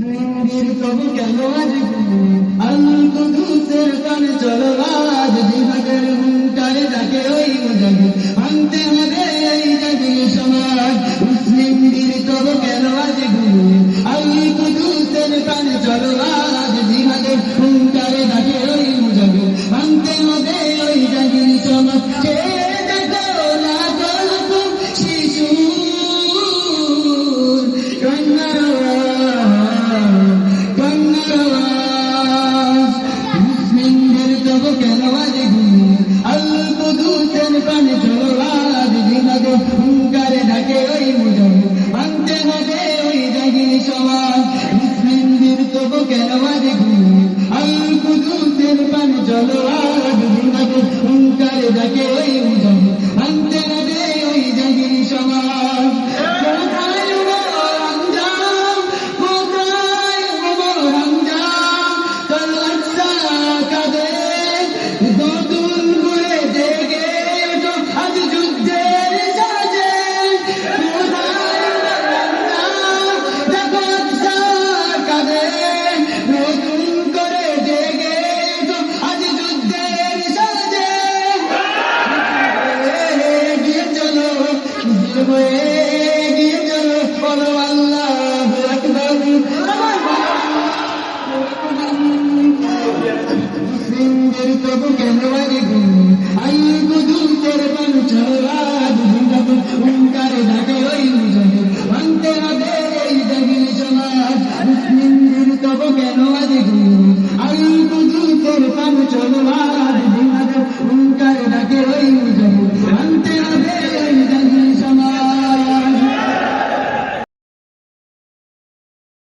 Espírito, que é longe de mim, দেব কেন মানে? আর কুদুতের পান জল আর ডাকে। ওই হয়ে গিয়েছেন বলো আল্লাহ মুসলিমদের তবু কেন আই কুদুতের পঞ্চরাজ উনকার ঢাকে ওই মুজনে মানতে হবে এই দেবী সমাজ মুসলিমদের তবু কেন